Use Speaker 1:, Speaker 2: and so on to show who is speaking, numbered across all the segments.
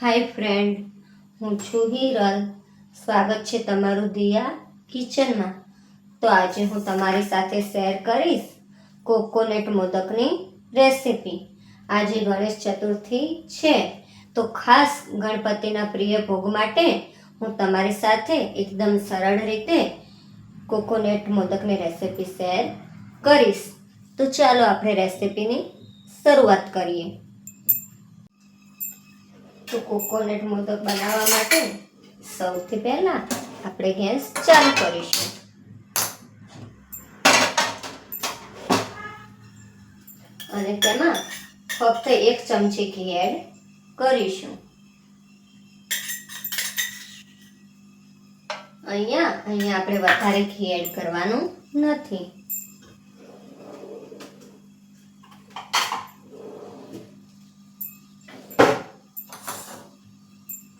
Speaker 1: હાય friend, હું છું હિરલ. સ્વાગત છે તમારું દિયા કિચનમાં. તો આજે હું તમારી સાથે શેર કરીશ કોકોનટ મોદકની રેસીપી. આજે ગણેશ ચતુર્થી છે, તો ખાસ ગણપતિના પ્રિય ભોગ માટે હું તમારી સાથે એકદમ સરળ રીતે કોકોનટ મોદકની રેસીપી શેર કરીશ. તો ચાલો આપણે રેસીપીની શરૂઆત કરીએ. તો કોકોનટ મોદક બનાવવા માટે સૌથી પહેલા આપણે ગેસ ચાલુ કરીશું. અને તેમાં ફક્ત એક ચમચી ઘી એડ કરીશું. અહીંયા અહીંયા આપણે વધારે ઘી એડ કરવાનું નથી.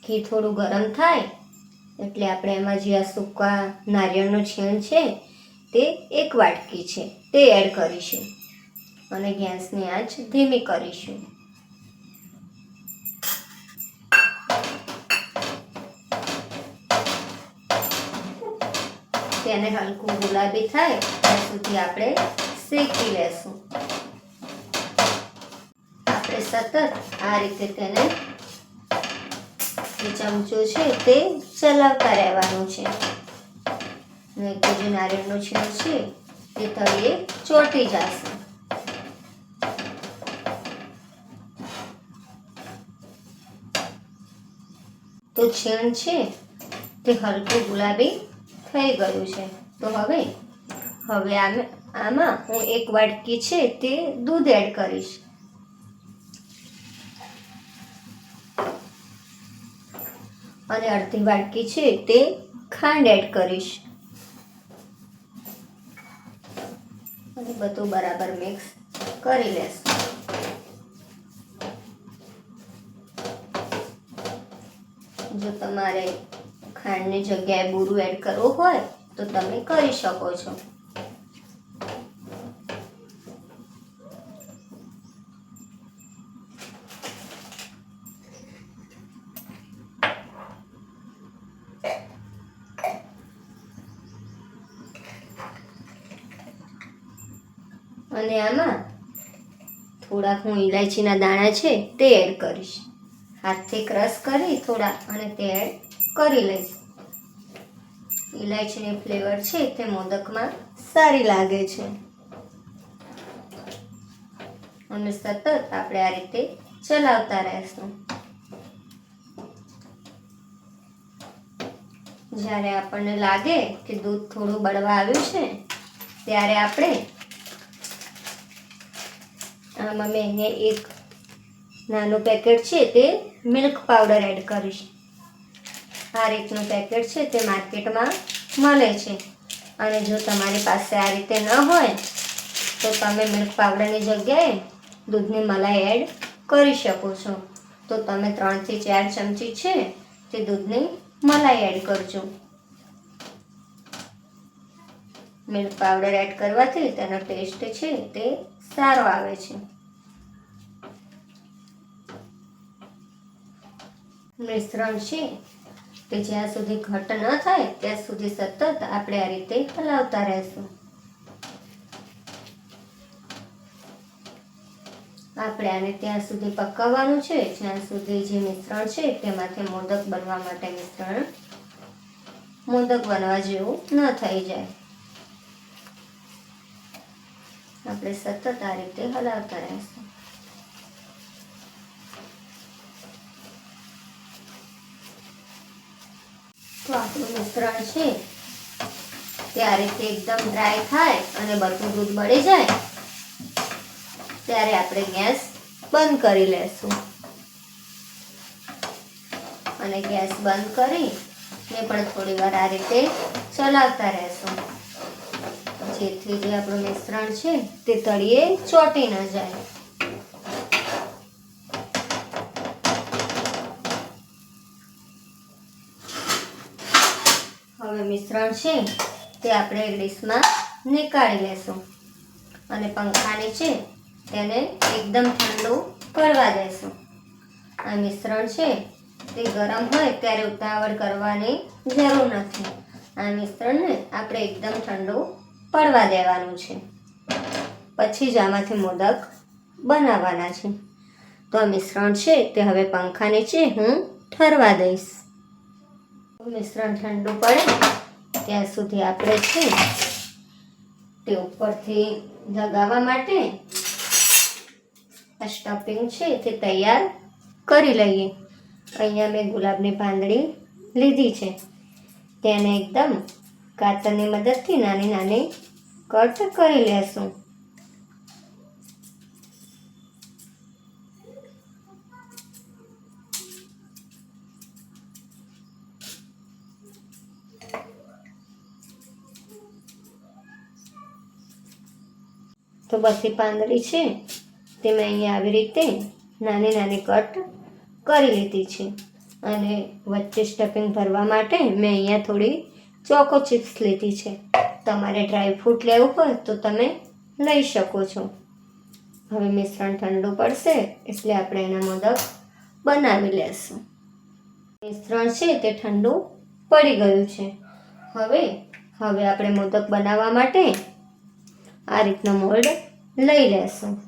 Speaker 1: ઘી થોડું ગરમ થાય, એટલે આપણે એમાં જે આ સૂકા નારિયેળનું છીણ છે, તે એક વાટકી છે, તે એડ કરીશું. અને ગેસની આંચ ધીમી કરીશું. તેને હલકું ગુલાબી થાય, ત્યાં સુધી આપણે શેકી લેશું. આપણે સતત આ રીતે તેને જે ચમચો છે તે ચલાવતા રહેવાનું છે. નહીં તો જે નારિયેળનું છીણ છે તે તળિયે ચોંટી જશે. તો છીણ છે તે હલકું ગુલાબી થઈ ગયું છે. તો હવે હવે આમાં હું એક વાટકી છે તે દૂધ એડ કરીશ. અને અડધી વાટકી છે તે ખાંડ એડ કરીશ. અને બધું બરાબર મિક્સ કરી લેશું. જો તમારે ખાંડની જગ્યાએ બુરું એડ કરવું હોય તો તમે કરી શકો છો. અને આમાં થોડાક હું ઇલાયચીના દાણા છે તે એડ કરીશ. હાથથી ક્રશ કરી થોડા અને તે એડ કરી લઈશ. ઇલાયચીની ફ્લેવર છે તે મોદકમાં સારી લાગે છે. અને સતત આપણે આ રીતે ચલાવતા રહેશું. જ્યારે આપણને લાગે કે દૂધ થોડું બળવા આવ્યું છે, ત્યારે આપણે આમાં મેં અહીંયા એક નાનું પેકેટ છે તે મિલ્ક પાવડર એડ કરીશ. આ રીતનું પેકેટ છે તે માર્કેટમાં મળે છે. અને જો તમારી પાસે આ રીતે ન હોય, તો તમે મિલ્ક પાવડરની જગ્યાએ દૂધની મલાઈ એડ કરી શકો છો. તો તમે ત્રણથી ચાર ચમચી છે તે દૂધની મલાઈ એડ કરજો. મિલ્ક પાવડર એડ કરવાથી તેનો ટેસ્ટ છે તે સારો આવે છે. મિશ્રણ છે કે જ્યાં સુધી ઘટ ન થાય ત્યાં સુધી સતત આપણે આ રીતે હલાવતા રહેશું. આપણે આને ત્યાં સુધી પકાવવાનું છે, જ્યાં સુધી જે મિશ્રણ છે તેમાંથી મોદક બનવા માટે મિશ્રણ મોદક બનવા જેવું ન થઈ જાય. આપણે સતત આ રીતે હલાવતા રહેશું. તો આપણું મિશ્રણ છે ત્યારે તે એકદમ ડ્રાય થાય અને બધું દૂધ બળી જાય, ત્યારે આપણે ગેસ બંધ કરી લેશું. અને ગેસ બંધ કરી ને પણ થોડી વાર આ રીતે ચલાવતા રહેશું. જેથી જે આપણું મિશ્રણ છે, તે તળીએ ચોંટી ન જાય. હવે મિશ્રણ છે, તે આપણે ડીશમાં નીકાળી લેશું. અને પંખાની છે તેને એકદમ ઠંડુ કરવા દેશું. આ મિશ્રણ છે, તે ગરમ હોય ત્યારે ઉતાવળ કરવાની જરૂર નથી. આ મિશ્રણને આપણે એકદમ ઠંડુ પડવા દેવાનું છે. પછી જ આમાંથી મોદક બનાવવાના છે. તો આ મિશ્રણ છે તે હવે પંખા નીચે હું ઠરવા દઈશ. મિશ્રણ ઠંડુ પડે ત્યાં સુધી આપણે છે તે ઉપરથી લગાવવા માટે આ સ્ટફિંગ છે તે તૈયાર કરી લઈએ. અહીંયા મેં ગુલાબની પાંદડી લીધી છે. તેને એકદમ કાતરની મદદથી નાની નાની કટ કરી લેશું. તો બસી પાંદડી છે, તે મેં અહીંયા આવી રીતે નાની નાની કટ કરી લીધી છે. અને વચ્ચે સ્ટફિંગ ભરવા માટે મેં અહીંયા થોડી ચોકો ચિપ્સ લીધી છે. તમારે ડ્રાય ફ્રૂટ લેવું હોય તો તમે લઈ શકો છો. હવે મિશ્રણ ઠંડુ પડશે એટલે આપણે એના મોદક બનાવી લેશું. મિશ્રણ છે તે ઠંડુ પડી ગયું છે. હવે હવે આપણે મોદક બનાવવા માટે આ રીતનો મોલ્ડ લઈ લેશું.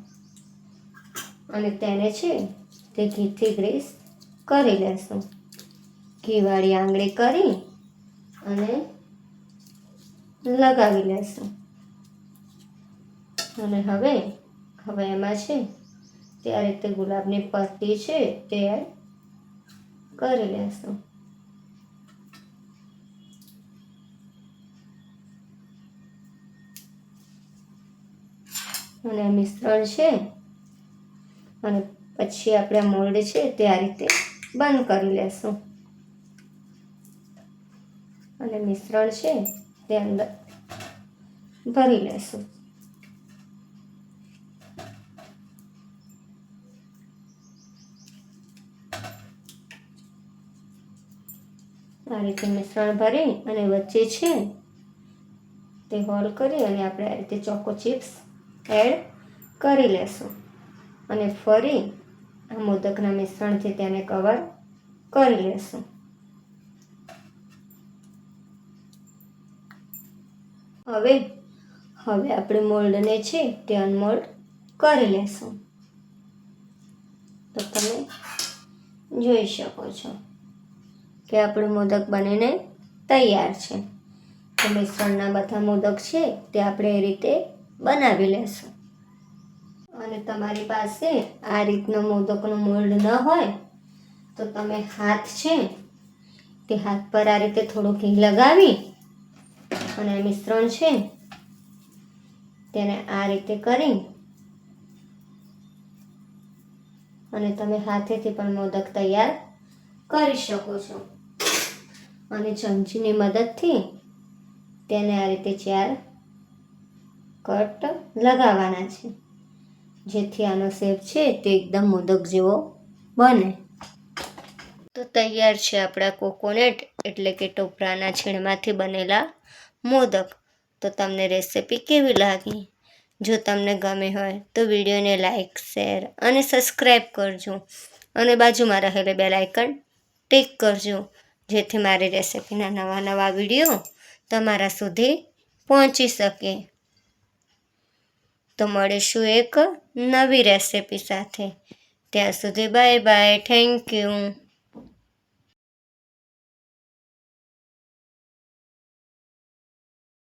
Speaker 1: અને તેને છે તે ઘીથી ગ્રીસ કરી લેશું. ઘીવાળી આંગળી કરી અને લગાવી લેશું. અને હવે હવે એમાં છે તે રીતે ગુલાબની પત્તી છે તે કરી લેશું. અને મિશ્રણ છે, અને પછી આપણે મોલ્ડ છે તે આ રીતે બંધ કરી લેશું. અને મિશ્રણ છે તે અંદર ભરી લેશું. આ રીતે મિશ્રણ ભરી અને વચ્ચે છે તે હોલ કરી અને આપણે આ રીતે ચોકો ચિપ્સ એડ કરી લેશું. અને ફરી આ મોદકના મિશ્રણથી તેને કવર કરી લેશું. હવે હવે આપણે મોલ્ડને છે તે અનમોલ્ડ કરી લેશું. તો તમે જોઈ શકો છો કે આપણું મોદક બનીને તૈયાર છે. તો મિશ્રણના બધા મોદક છે તે આપણે એ રીતે બનાવી લેશું. અને તમારી પાસે આ રીતનો મોદકનું મોલ્ડ ન હોય, તો તમે હાથ છે તે હાથ પર આ રીતે થોડું ઘી લગાવી અને મિશ્રણ છે, તેને આ રીતે કરી અને તમે હાથેથી પણ મોદક તૈયાર કરી શકો છો. અને ચમચીની મદદથી તેને આ રીતે ચાર કટ લગાવવાના છે. જેથી આનો શેપ છે તે એકદમ મોદક જેવો બને. તો તૈયાર છે આપણા કોકોનટ, એટલે કે ટોપરાના છીણમાંથી બનેલા મોદક. તો તમને રેસિપી કેવી લાગી? જો તમને ગમે હોય તો વિડીયોને લાઇક શેર અને સબસ્ક્રાઈબ કરજો. અને બાજુમાં રહેલે બે લાઇકન ટિક કરજો, જેથી મારી રેસિપીના નવા નવા વીડિયો તમારા સુધી પહોંચી શકે. તો મળીશું એક નવી રેસિપી સાથે. ત્યાં સુધી બાય બાય, થેન્ક યુ.